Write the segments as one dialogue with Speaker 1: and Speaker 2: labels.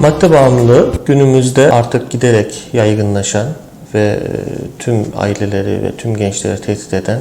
Speaker 1: Madde bağımlılığı günümüzde artık giderek yaygınlaşan ve e, tüm aileleri ve tüm gençleri tehdit eden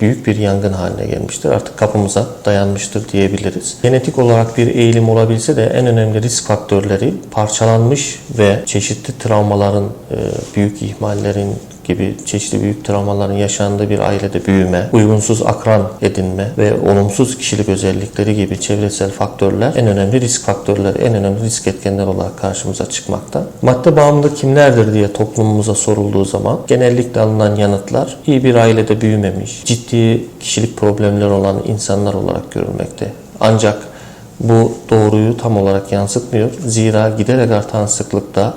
Speaker 1: büyük bir yangın haline gelmiştir. Artık kapımıza dayanmıştır diyebiliriz. Genetik olarak bir eğilim olabilse de en önemli risk faktörleri parçalanmış ve çeşitli travmaların, e, büyük ihmallerin gibi çeşitli büyük travmaların yaşandığı bir ailede büyüme, uygunsuz akran edinme ve olumsuz kişilik özellikleri gibi çevresel faktörler en önemli risk faktörleri, en önemli risk etkenler olarak karşımıza çıkmakta. Madde bağımlılığı kimlerdir diye toplumumuza sorulduğu zaman genellikle alınan yanıtlar iyi bir ailede büyümemiş, ciddi kişilik problemleri olan insanlar olarak görülmekte. Ancak bu doğruyu tam olarak yansıtmıyor. Zira giderek artan sıklıkta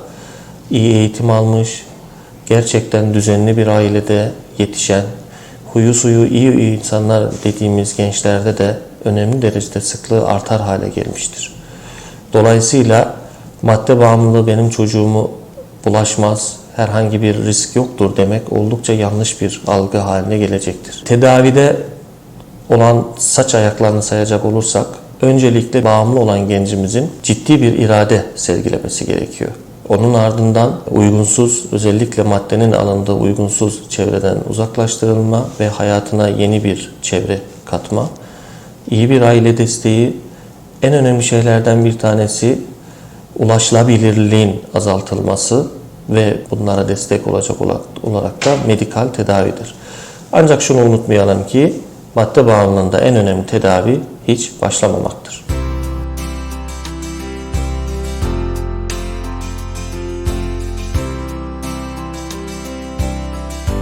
Speaker 1: iyi eğitim almış, gerçekten düzenli bir ailede yetişen, huyu suyu iyi insanlar dediğimiz gençlerde de önemli derecede sıklığı artar hale gelmiştir. Dolayısıyla madde bağımlılığı benim çocuğumu bulaşmaz, herhangi bir risk yoktur demek oldukça yanlış bir algı haline gelecektir. Tedavide olan saç ayaklarını sayacak olursak öncelikle bağımlı olan gencimizin ciddi bir irade sergilemesi gerekiyor. Onun ardından uygunsuz, özellikle maddenin alındığı uygunsuz çevreden uzaklaştırılma ve hayatına yeni bir çevre katma. İyi bir aile desteği en önemli şeylerden bir tanesi ulaşılabilirliğin azaltılması ve bunlara destek olacak olarak da medikal tedavidir. Ancak şunu unutmayalım ki madde bağımlılığında en önemli tedavi hiç başlamamaktır.